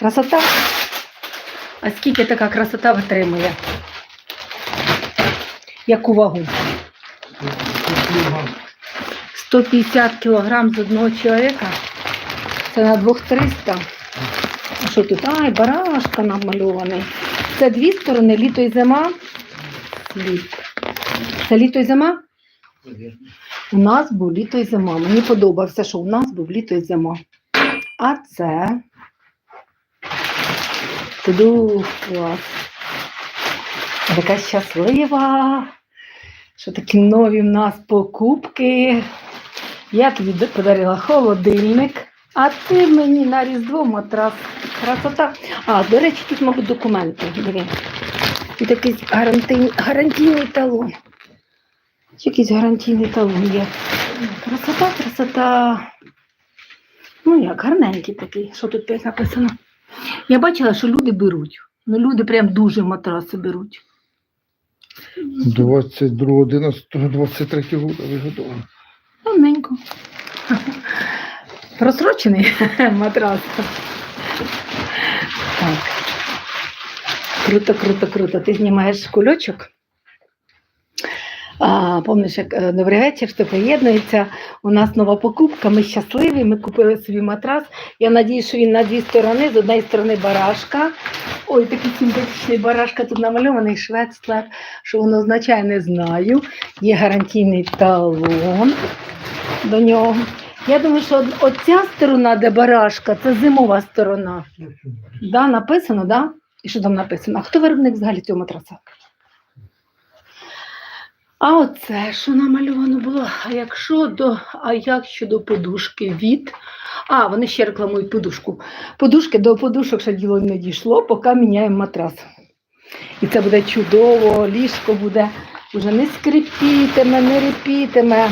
Красота. А скільки така красота витримує? Яку вагу? 150 кілограм з одного чоловіка. Це на двох 300. А що тут? Ай, барашка намальований. Це дві сторони, літо і зима. Це літо і зима? У нас був літо і зима. Мені подобався, що у нас був літо і зима. А це. Туду. Така щаслива, що такі нові в нас покупки. Я тобі подарила холодильник, а ти мені на Різдво матрас. Красота. А, до речі, тут, мабуть, документи. Диви. Тут якийсь гарантийний, гарантійний талон. Якийсь гарантійний талон є. Красота, красота. Ну як, гарненький такий. Що тут написано? Я бачила, що люди беруть. Ну, люди прям дуже матраси беруть. 22.11.23 года виготовлено. Давненько. Просрочений матрас. Так. Круто, круто, круто. Ти знімаєш кульочок. А, помниш, як е, добрий вечір, хто приєднується. У нас нова покупка. Ми щасливі. Ми купили собі матрас. Я надію, що він на дві сторони. З однієї сторони барашка. Ой, такий симпатичний барашка тут намальований швець, так, що воно означає, не знаю. Є гарантійний талон до нього. Я думаю, що оця сторона, де барашка, це зимова сторона. Да, написано, да? І що там написано? А хто виробник взагалі цього матраса? А оце що намальовано було? А якщо до, а як щодо подушки від. А, вони ще рекламують подушку. Подушки до подушок ще діло не дійшло, поки міняємо матрас. І це буде чудово, ліжко буде вже не скрипітиме, не репітиме.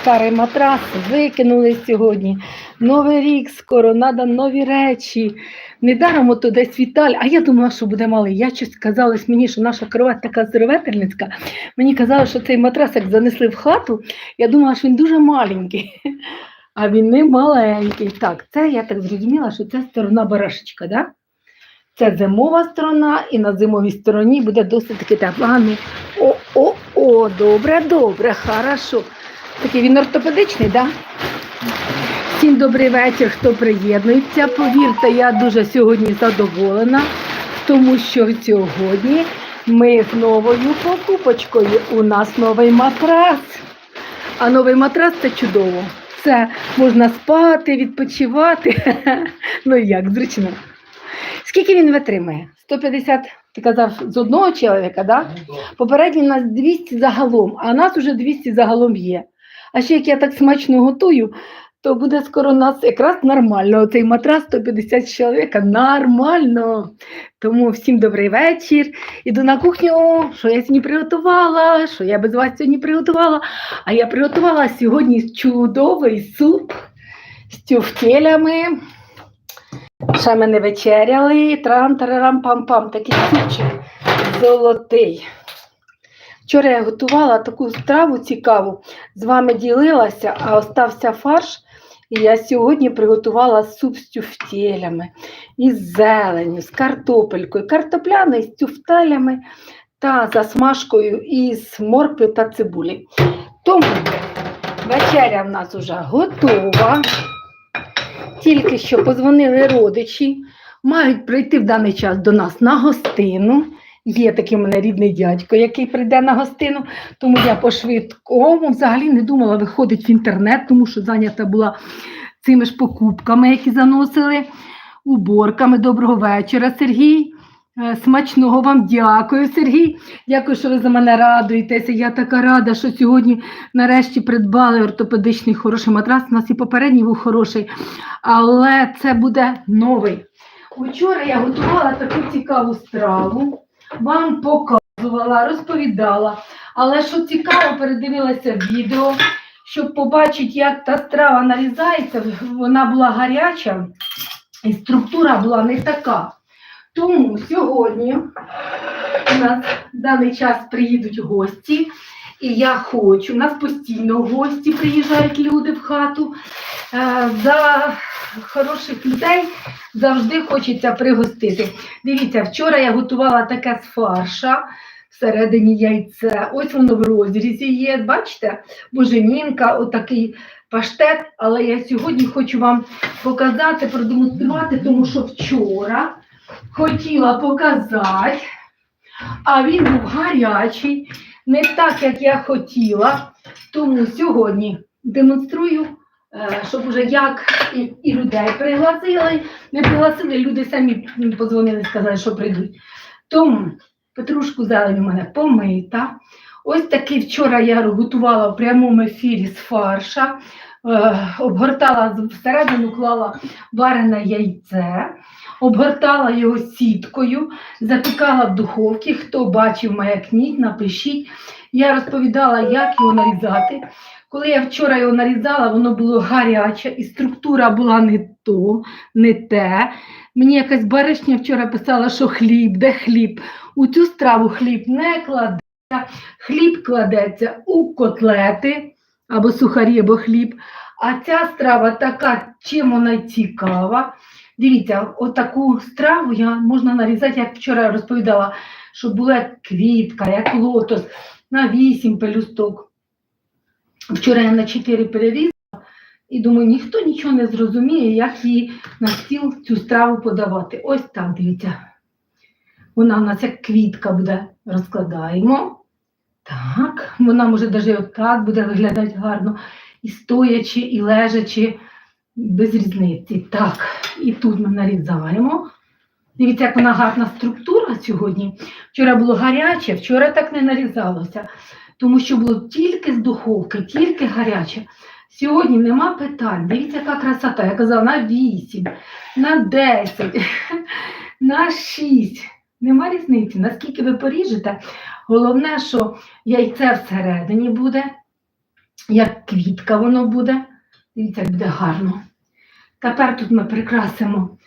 Старий матрас викинули сьогодні. Новий рік скоро, треба нові речі. Недаром ото десь Віталь, а я думала, що буде малий. Я щось казалось мені, що наша кровать така здоровительницька. Мені казали, що цей матрас, як занесли в хату, я думала, що він дуже маленький. А він не маленький. Так, це я так зрозуміла, що це сторона барашечка, да? Це зимова сторона, і на зимовій стороні буде досить таки тепло. Ну, О, о, о, добре, добре, хорошо. Такий він ортопедичний, так? Да? Всім добрий вечір, хто приєднується. Повірте, я дуже сьогодні задоволена, тому що сьогодні ми з новою покупочкою. У нас новий матрас. А новий матрас це чудово. Це можна спати, відпочивати. Ну як, зручно. Скільки він витримає? 150, ти казав, з одного чоловіка, да? Попередній у нас 200 загалом, а нас уже 200 загалом є. А ще як я так смачно готую, то буде скоро у нас якраз нормально. Оцей матрас 150 чоловіка нормально. Тому всім добрий вечір. Іду на кухню, що я сьогодні приготувала, що я без вас сьогодні приготувала. А я приготувала сьогодні чудовий суп з тюфтелями. Ми не вечеряли. трам тарарам пам пам такий супчик золотий. Вчора я готувала таку страву цікаву, з вами ділилася, а остався фарш. І я сьогодні приготувала суп з тюфтелями, із зеленю, з картопелькою, картопляний з тюфтелями та засмажкою із моркви та цибулі. Тому вечеря в нас вже готова. Тільки що позвонили родичі, мають прийти в даний час до нас на гостину. Є такий у мене рідний дядько, який прийде на гостину, тому я по швидкому взагалі не думала виходити в інтернет, тому що зайнята була цими ж покупками, які заносили, уборками. Доброго вечора, Сергій. Е, Смачного вам дякую, Сергій. Дякую, що ви за мене радуєтеся. Я така рада, що сьогодні нарешті придбали ортопедичний хороший матрас. У нас і попередній був хороший, але це буде новий. Учора я готувала таку цікаву страву, вам показувала, розповідала. Але що цікаво, передивилася відео, щоб побачити, як та страва нарізається. Вона була гаряча і структура була не така. Тому сьогодні у нас в даний час приїдуть гості, І я хочу, у нас постійно гості приїжджають люди в хату. Е, За хороших людей завжди хочеться пригостити. Дивіться, вчора я готувала таке з фарша всередині яйце. Ось воно в розрізі є. Бачите, боженінка, отакий паштет. Але я сьогодні хочу вам показати, продемонструвати, тому що вчора хотіла показати, а він був гарячий, не так, як я хотіла. Тому сьогодні демонструю, е, щоб уже як і, людей пригласили, не пригласили, люди самі подзвонили, сказали, що прийдуть. Тому петрушку зелень у мене помита. Ось такий вчора я готувала в прямому ефірі з фарша, е, обгортала всередину, клала варене яйце, обгортала його сіткою, запікала в духовці. Хто бачив маякніть, напишіть. Я розповідала, як його нарізати. Коли я вчора його нарізала, воно було гаряче, і структура була не то, не те. Мені якась баришня вчора писала, що хліб, де хліб. У цю страву хліб не кладеться. Хліб кладеться у котлети або сухарі, або хліб. А ця страва така, чим вона цікава. Дивіться, отаку страву я можна нарізати, як вчора розповідала, що була як квітка, як лотос на 8 пелюсток. Вчора я на 4 перерізала і думаю, ніхто нічого не зрозуміє, як її на стіл цю страву подавати. Ось так, дивіться. Вона у нас як квітка буде, розкладаємо. Так, вона може навіть отак буде виглядати гарно, і стоячи, і лежачи, без різниці. Так, і тут ми нарізаємо. Дивіться, як вона гарна структура сьогодні. Вчора було гаряче, вчора так не нарізалося, тому що було тільки з духовки, тільки гаряче. Сьогодні нема питань. Дивіться, яка красота. Я казала на 8, на 10, на 6. Нема різниці. Наскільки ви поріжете, головне, що яйце всередині буде, як квітка воно буде. Дивіться, як буде гарно. Тепер тут ми прикрасимо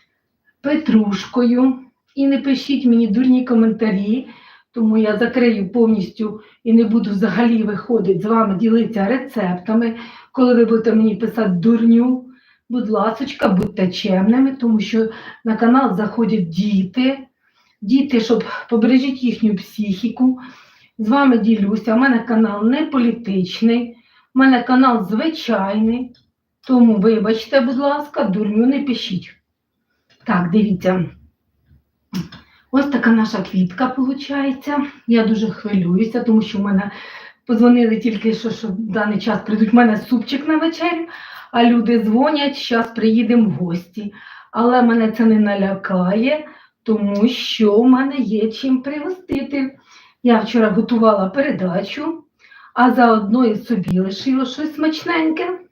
петрушкою. І не пишіть мені дурні коментарі, тому я закрию повністю і не буду взагалі виходити з вами ділитися рецептами. Коли ви будете мені писати дурню, будь ласочка, будьте чемними, тому що на канал заходять діти. Діти, щоб побережіть їхню психіку. З вами ділюся. У мене канал не політичний, у мене канал звичайний. Тому, вибачте, будь ласка, дурню не пишіть. Так, дивіться. Ось така наша квітка виходить. Я дуже хвилююся, тому що в мене подзвонили тільки що, що в даний час прийдуть в мене супчик на вечерю, а люди дзвонять, зараз приїдемо в гості. Але мене це не налякає, тому що в мене є чим пригостити. Я вчора готувала передачу, а заодно і собі лишила щось смачненьке.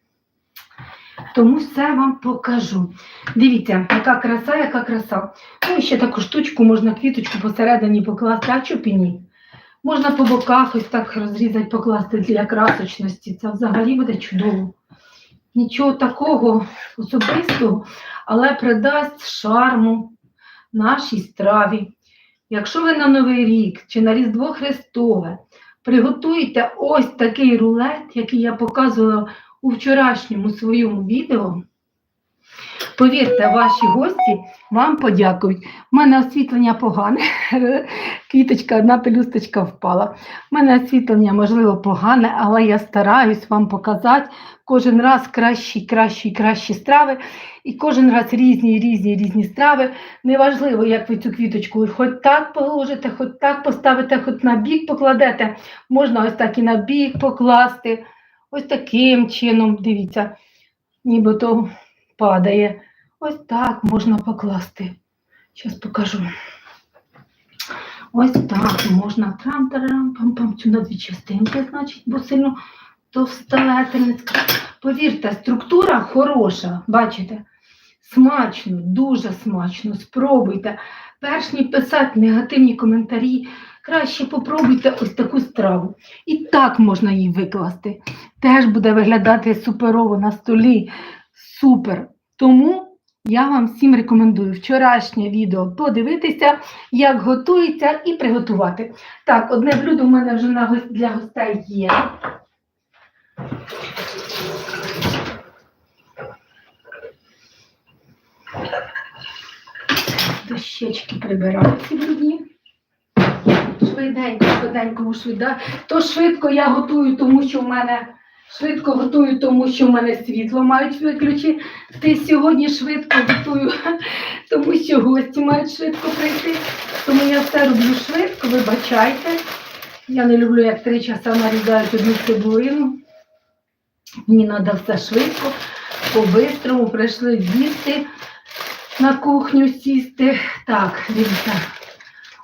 Тому все вам покажу. Дивіться, яка краса, яка краса. Ну, і ще таку штучку можна квіточку посередині покласти, а чупі ні. Можна по боках ось так розрізати, покласти для красочності. Це взагалі буде чудово. Нічого такого особистого, але придасть шарму нашій страві. Якщо ви на Новий рік чи на Різдво Христове приготуєте ось такий рулет, який я показувала у вчорашньому своєму відео, повірте, ваші гості вам подякують. У мене освітлення погане, квіточка, одна пелюсточка впала. У мене освітлення, можливо, погане, але я стараюсь вам показати кожен раз кращі, кращі, кращі страви. І кожен раз різні, різні, різні страви. Неважливо, як ви цю квіточку хоч так положите, хоч так поставите, хоч на бік покладете. Можна ось так і на бік покласти. Ось таким чином, дивіться, нібито падає. Ось так можна покласти. Зараз покажу. Ось так можна трам тарам пам пам цю на дві частинки, значить, бо сильно товстелетельницька. Повірте, структура хороша, бачите? Смачно, дуже смачно. Спробуйте. Перш ніж писати негативні коментарі, краще попробуйте ось таку страву. І так можна її викласти. Теж буде виглядати суперово на столі. Супер. Тому Я вам всім рекомендую вчорашнє відео подивитися, як готується і приготувати. Так, одне блюдо в мене вже на для гостей є. Дощечки прибираю ці брудні. Швиденько, швиденько, швиденько. То швидко я готую, тому що в мене швидко готую, тому що в мене світло мають виключити. Ти сьогодні швидко готую, тому що гості мають швидко прийти. Тому я все роблю швидко, вибачайте. Я не люблю, як три часа нарізають одну цибулину. Мені треба все швидко, по-бистрому прийшли їсти на кухню сісти. Так, дивіться.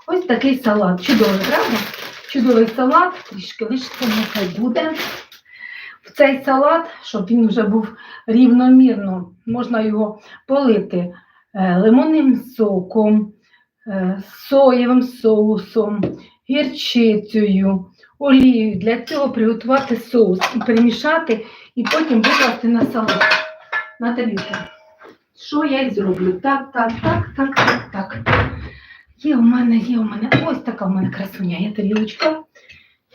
Ось такий салат. Чудовий, правда? Чудовий салат, трішки лишиться, нехай буде. В цей салат, щоб він вже був рівномірно, можна його полити е, лимонним соком, е, соєвим соусом, гірчицею, олією. Для цього приготувати соус і перемішати, і потім викласти на салат, на тарілку. Що я й зроблю? Так, так, так, так, так, так. Є у мене, є у мене ось така у мене красуня, є тарілочка.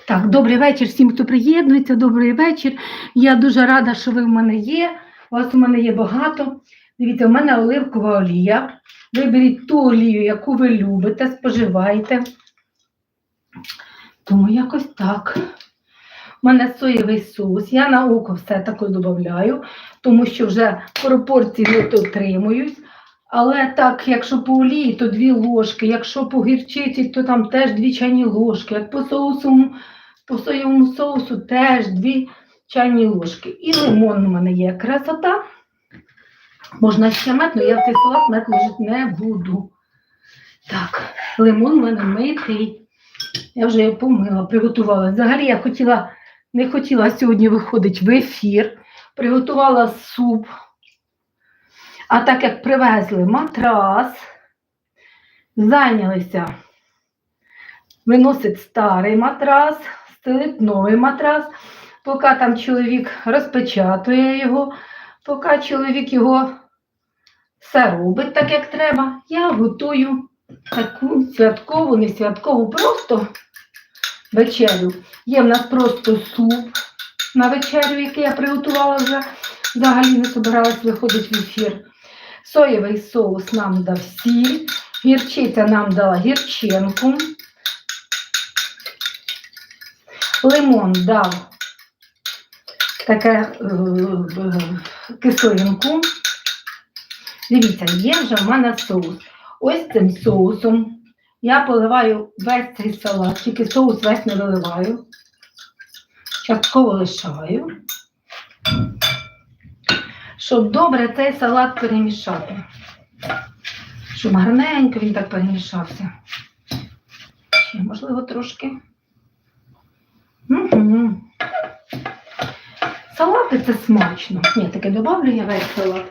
Так, добрий вечір всім, хто приєднується. Добрий вечір. Я дуже рада, що ви в мене є. Вас у мене є багато. Дивіться, у мене оливкова олія. Виберіть ту олію, яку ви любите, споживайте. Тому якось так. У мене соєвий соус. Я на око все таке додаю, тому що вже пропорції не дотримуюсь. Але так, якщо по олії, то дві ложки, якщо по гірчиці, то там теж дві чайні ложки. Як по соусу, по соєвому соусу теж дві чайні ложки. І лимон у мене є красота. Можна ще мед, але я в цей салат мед ложити не буду. Так, лимон у мене митий. Я вже його помила, приготувала. Взагалі я хотіла, не хотіла сьогодні виходити в ефір. Приготувала суп. А так як привезли матрас, зайнялися виносить старий матрас, стелить новий матрас, поки там чоловік розпечатує його, поки чоловік його все робить так, як треба, я готую таку святкову, не святкову, просто вечерю. Є в нас просто суп на вечерю, який я приготувала вже. Взагалі не собиралась виходити в ефір. Соєвий соус нам дав сіль, гірчиця нам дала гірчинку, лимон дав таке е, е, кислинку. Дивіться, є вже в мене соус. Ось цим соусом я поливаю весь цей салат, тільки соус весь не виливаю. Частково лишаю щоб добре цей салат перемішати. Щоб гарненько він так перемішався. Ще, можливо, трошки. Угу. Салати це смачно. Ні, таке добавлю я весь салат.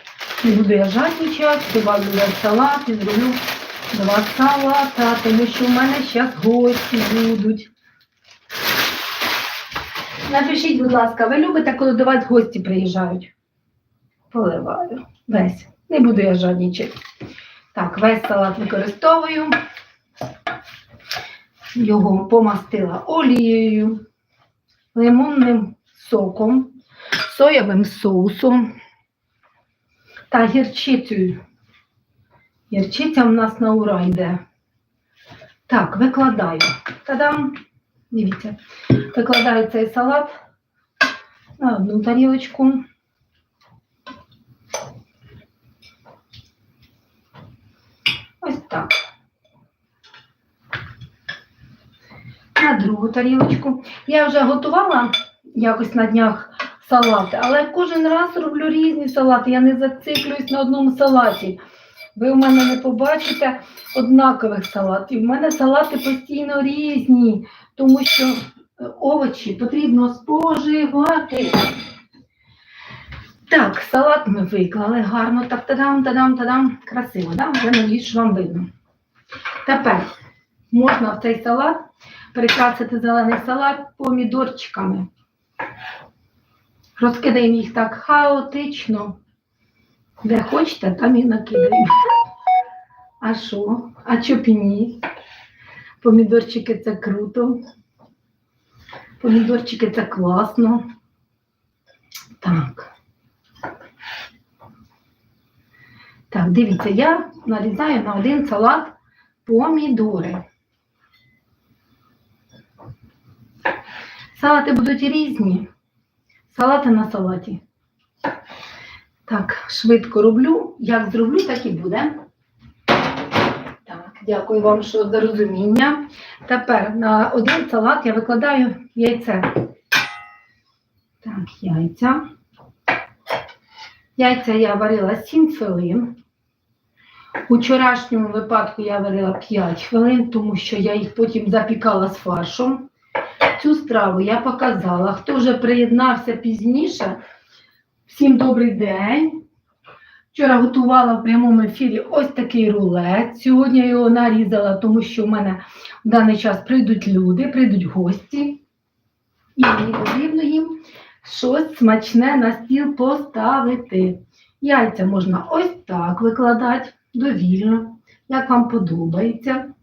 Не буду я жадничати, добавлю весь салат і зроблю два салата, тому що в мене зараз гості будуть. Напишіть, будь ласка, ви любите, коли до вас гості приїжджають? Поливаю. Весь. Не буду я жадничати. Так, весь салат використовую. Його помастила олією, лимонним соком, соєвим соусом та гірчицею. Гірчиця в нас на ура йде. Так, викладаю. Та-дам! Дивіться, викладаю цей салат на одну тарілочку. Ось так. На другу тарілочку. Я вже готувала якось на днях салати, але кожен раз роблю різні салати. Я не зациклююсь на одному салаті. Ви в мене не побачите однакових салатів. У мене салати постійно різні, тому що е, овочі потрібно споживати. Так, салат ми виклали гарно. Так, тадам, тадам, тадам. Красиво, да? Вже надіюсь, що вам видно. Тепер можна в цей салат прикрасити зелений салат помідорчиками. Розкидаємо їх так хаотично. Де хочете, там і накидаємо. А що? А чопіні? Помідорчики це круто. Помідорчики це класно. Так. Так, дивіться, я нарізаю на один салат помідори. Салати будуть різні. Салати на салаті. Так, швидко роблю. Як зроблю, так і буде. Так, дякую вам що за розуміння. Тепер на один салат я викладаю яйце. Так, яйця. Яйця я варила 7 хвилин. У вчорашньому випадку я варила 5 хвилин, тому що я їх потім запікала з фаршем. Цю страву я показала. Хто вже приєднався пізніше, всім добрий день. Вчора готувала в прямому ефірі ось такий рулет. Сьогодні я його нарізала, тому що в мене в даний час прийдуть люди, прийдуть гості, і мені потрібно їм щось смачне на стіл поставити. Яйця можна ось так викладати довільно, як вам подобається.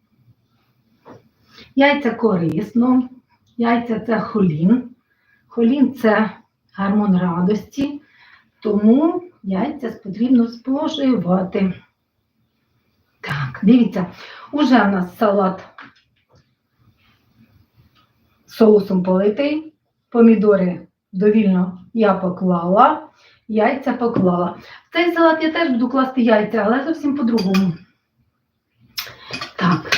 Яйця корисно, яйця це холін. Холін це гормон радості, тому яйця потрібно споживати. Так, дивіться, уже в нас салат соусом политий, помідори довільно я поклала, яйця поклала. В цей салат я теж буду класти яйця, але зовсім по-другому. Так.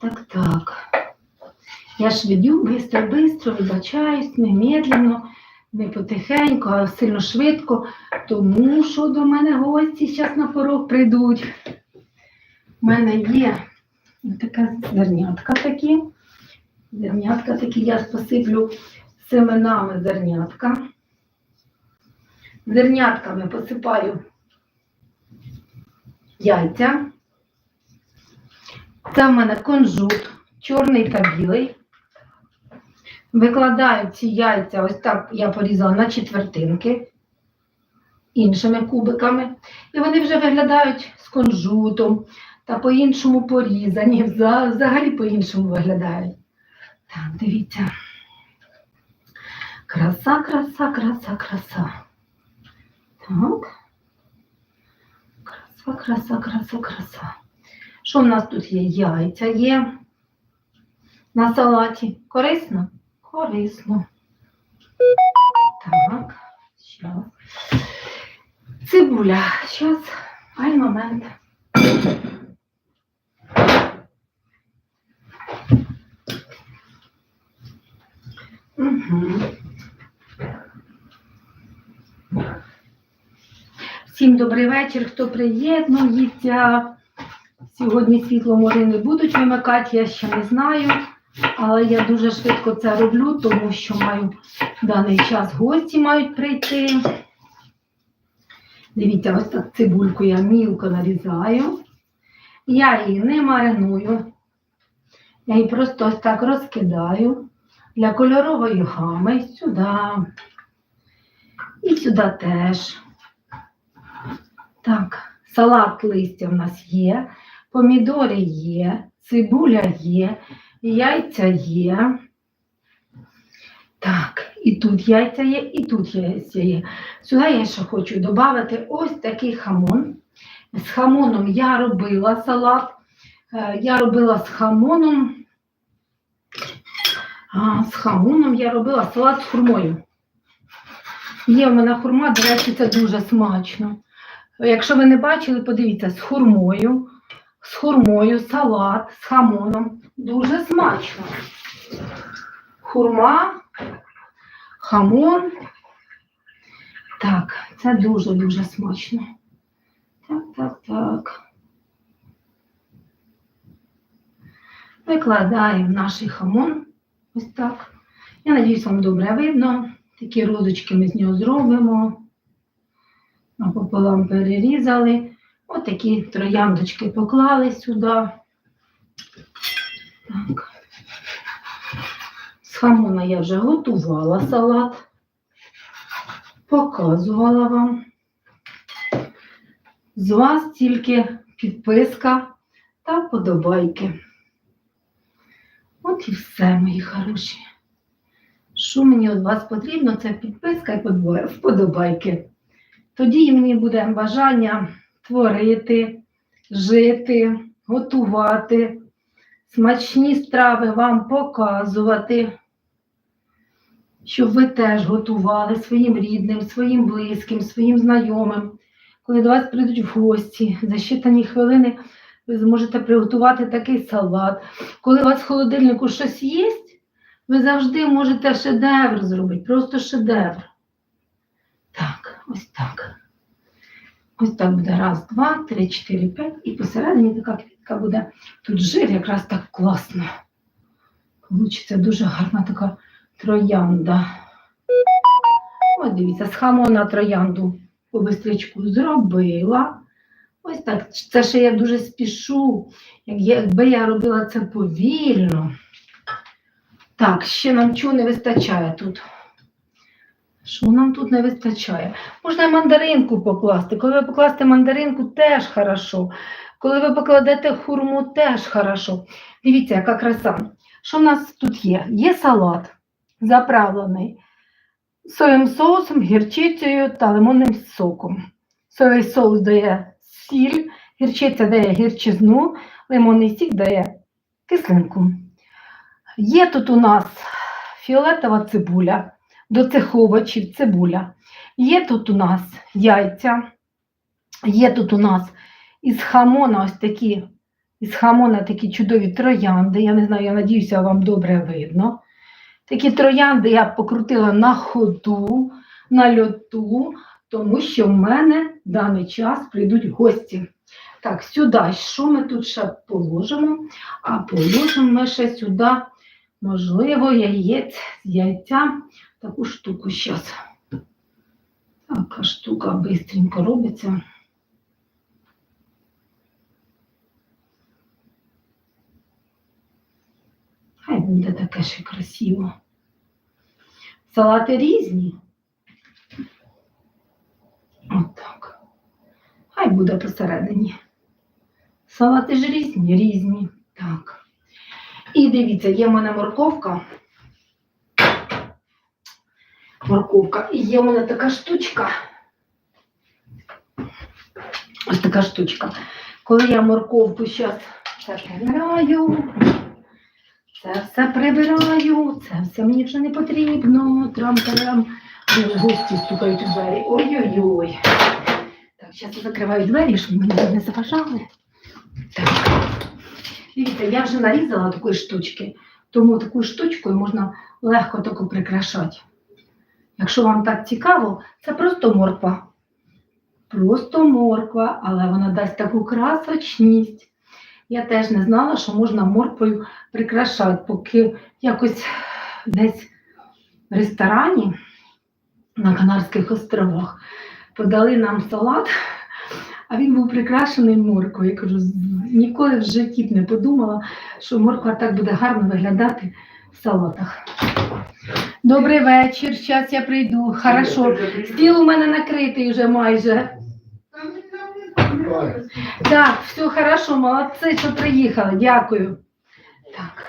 Так, так. Я ж веду бистро-бистро, вибачаюсь, не медленно, не потихеньку, а сильно швидко, тому що до мене гості зараз на порог прийдуть. У мене є така зернятка такі. Зернятка такі я посиплю семенами зернятка. Зернятками посипаю яйця. Це в мене кунжут, чорний та білий. Викладаю ці яйця, ось так я порізала на четвертинки іншими кубиками. І вони вже виглядають з кунжутом та по-іншому порізані, взагалі по-іншому виглядають. Так, дивіться. Краса, краса, краса, краса. Так. Краса, краса, краса, краса. Що в нас тут є? Яйця є на салаті. Корисно? Корисно. Так, зараз. Цибуля. Зараз. Ай, момент. Всім добрий вечір, хто приєднується. Сьогодні світло може не будуть вимикати, я ще не знаю. Але я дуже швидко це роблю, тому що маю в даний час гості мають прийти. Дивіться, ось так цибульку я мілко нарізаю. Я її не мариную. Я її просто ось так розкидаю для кольорової гами сюди. І сюди теж. Так, салат листя в нас є, помідори є, цибуля є, яйця є. Так, і тут яйця є, і тут яйця є. Сюди я ще хочу додати ось такий хамон. З хамоном я робила салат. Е, Я робила з хамоном. З хамоном я робила салат з хурмою. Є в мене хурма, до речі, це дуже смачно. Якщо ви не бачили, подивіться, з хурмою, з хурмою, салат, з хамоном. Дуже смачно. Хурма, хамон. Так, це дуже-дуже смачно. Так, так, так. Викладаємо наш хамон. Ось так. Я надіюсь, вам добре видно. Такі розочки ми з нього зробимо. Напополам перерізали. Ось такі трояндочки поклали сюди. Так. З хамона я вже готувала салат, показувала вам. З вас тільки підписка та подобайки. От і все, мої хороші. Що мені від вас потрібно, це підписка і вподобайки. Тоді мені буде бажання творити, жити, готувати, смачні страви вам показувати, щоб ви теж готували своїм рідним, своїм близьким, своїм знайомим. Коли до вас прийдуть в гості, за щитані хвилини ви зможете приготувати такий салат. Коли у вас в холодильнику щось є, ви завжди можете шедевр зробити, просто шедевр. Так, ось так. Ось так буде. Раз, два, три, чотири, п'ять. І посередині така квітка буде. Тут жир якраз так класно. Получиться дуже гарна така троянда. Ось дивіться, з хамона троянду по бистричку зробила. Ось так. Це ще я дуже спішу. Якби я робила це повільно. Так, ще нам чого не вистачає тут? Що нам тут не вистачає? Можна мандаринку покласти. Коли ви покласти мандаринку, теж хорошо. Коли ви покладете хурму, теж хорошо. Дивіться, яка краса. Що в нас тут є? Є салат заправлений соєвим соусом, гірчицею та лимонним соком. Соєвий соус дає сіль, гірчиця дає гірчизну, лимонний сік дає кислинку. Є тут у нас фіолетова цибуля, до цих овочів цибуля. Є тут у нас яйця, є тут у нас із хамона ось такі, із хамона такі чудові троянди. Я не знаю, я надіюся, вам добре видно. Такі троянди я покрутила на ходу, на льоту, тому що в мене в даний час прийдуть гості. Так, сюди, що ми тут ще положимо? А положимо ми ще сюди, можливо, яєць яйця. Таку штуку зараз. Така штука швидко робиться. Хай буде таке ще красиво. Салати різні. Отак. Хай буде посередині. Салати ж різні, різні. Так. І дивіться, є в мене морковка. Морковка. І є в мене така штучка. Ось така штучка. Коли я морковку зараз все прибираю, це все прибираю, це все мені вже не потрібно. Трам-тарам. Гості стукають у двері. Ой-ой-ой. Так, я закриваю двері, щоб мені не заважали. Так. Дивіться, я вже нарізала такої штучки, тому таку штучкою можна легко таку прикрашати. Якщо вам так цікаво, це просто морква. Просто морква, але вона дасть таку красочність. Я теж не знала, що можна морквою прикрашати, поки якось десь в ресторані на Канарських островах подали нам салат, а він був прикрашений морквою. Я кажу, ніколи в житті б не подумала, що морква так буде гарно виглядати в салатах. Добрий вечір, зараз я прийду. Хорошо. Стіл у мене накритий вже майже. Так, все хорошо, молодці, що приїхали. Дякую. Так.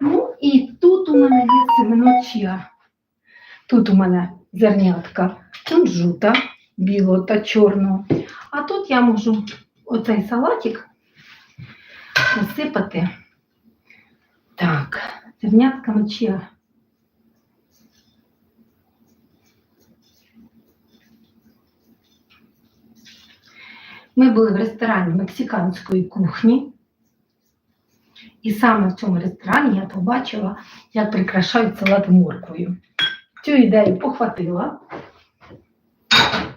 Ну і тут у мене є семеночія. Тут у мене зернятка кунжута білого та чорного. А тут я можу оцей салатик насипати. Так, зернятка мочія. Ми були в ресторані мексиканської кухні. І саме в цьому ресторані я побачила, як прикрашають салат морквою. Цю ідею похватила,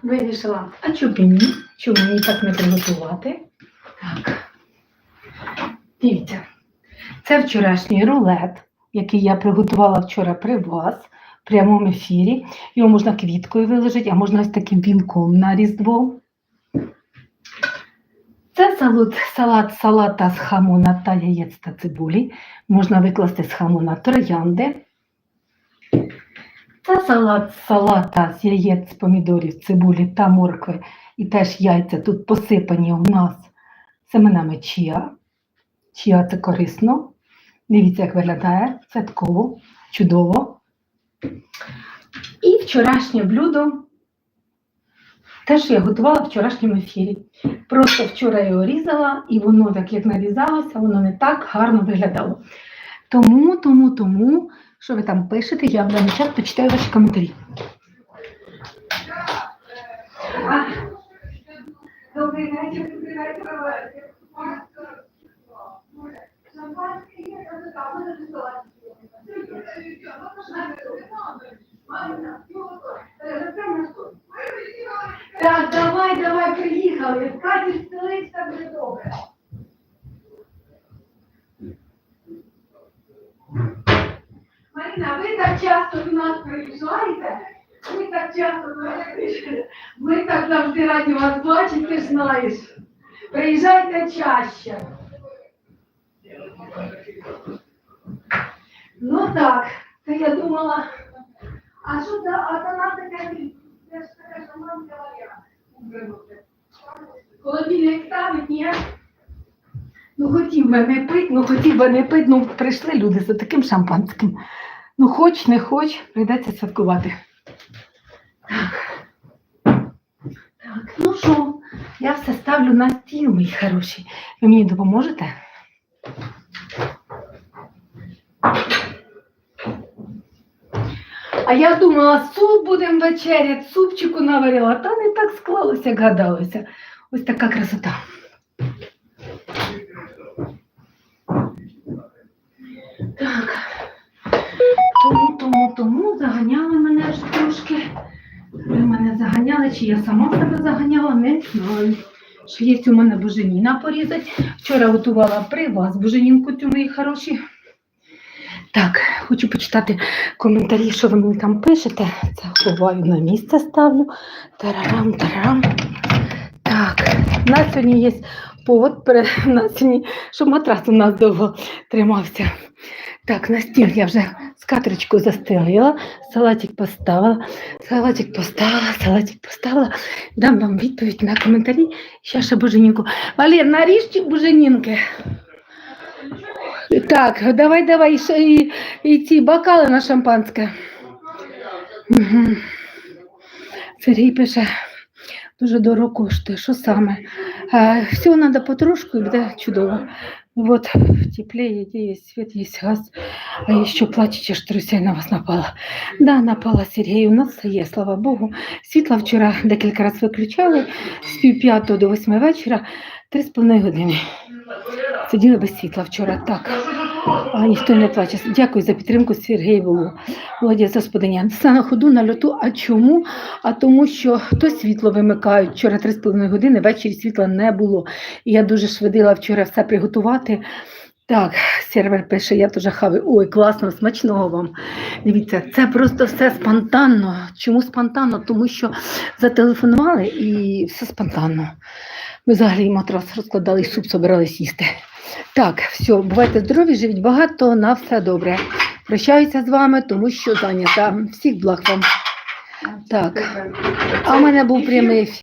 вирішила, а чому ні? Чому мені так не приготувати? Так. Дивіться, це вчорашній рулет, який я приготувала вчора при вас в прямому ефірі. Його можна квіткою виложити, а можна ось таким вінком на різдво. Це салат, салат салата з хамона та яєць та цибулі. Можна викласти з хамона троянди. Це салат салата з яєць, помідорів, цибулі та моркви. І теж яйця тут посипані у нас семенами чія. Чія це корисно. Дивіться, як виглядає святково, чудово. І вчорашнє блюдо теж я готувала в вчорашньому ефірі. Просто вчора його різала, і воно, так як нарізалося, воно не так гарно виглядало. Тому, тому, тому, що ви там пишете, я в даний час почитаю ваші коментарі. Добрий вечір, добрий вечір. Так, давай, давай, приїхали. Катю стелись, так буде добре. Маріна, ви так часто до нас приїжджаєте, ви так часто до нас приїжджаєте. Ми так завжди раді вас бачити, ти ж знаєш. Приїжджайте чаще. Ну так, то я думала, а що за, а то нам таке, це ж така шаманська Валера. Холодильник ставить, ні? Ну хотів би не пить, ну хотів би не пить, ну прийшли люди за таким шампанським. Ну хоч, не хоч, прийдеться святкувати. Так. Так, ну що, я все ставлю на стіл, мої хороші. Ви мені допоможете? А я думала, суп будемо вечеряти, супчику наварила, та не так склалося, як гадалося. Ось така красота. Тому, заганяли мене вже трошки. Ви мене заганяли, чи я сама себе заганяла, не знаю. Що є у мене буженіна порізати. Вчора готувала при вас буженінку цю мої хороші. Так, хочу почитати коментарі, що ви мені там пишете. Це ховаю на місце ставлю. Тарарам, тарарам. Так, у нас сьогодні є повод, пере- у нас сьогодні, щоб матрас у нас довго тримався. Так, на стіл я вже скатерочку застелила, салатик поставила, салатик поставила, салатик поставила. Дам вам відповідь на коментарі. Ще ще буженінку. Валер, наріж буженінки. Так, давай, давай, і, і ці бокали на шампанське. Угу. Сергій пише, дуже дорого коштує. Що саме? Е, всього треба потрошку і буде чудово. Вот в тепле где есть свет, есть газ, а еще плачете, что Руся на вас напала. Да, напала Сергій, у нас є, слава Богу. Світла вчора декілька разів виключали, з пів п'ятого до восьми вечора, три з половиною години. Сиділи без світла вчора, так. А ніхто не плаче. Дякую за підтримку, Сергій було. Молодець, господиня. Все на ходу, на льоту. А чому? А тому, що то світло вимикають. Вчора 3,5 години, ввечері світла не було. І я дуже швидила вчора все приготувати. Так, сервер пише, я теж хаваю. Ой, класно, смачного вам. Дивіться, це просто все спонтанно. Чому спонтанно? Тому що зателефонували і все спонтанно. Ми взагалі матрас розкладали і суп собирались їсти. Так, все, бувайте здорові, живіть багато, на все добре. Прощаюся з вами, тому що зайнята. Всіх благ вам. Так. А в мене був прямий ефір.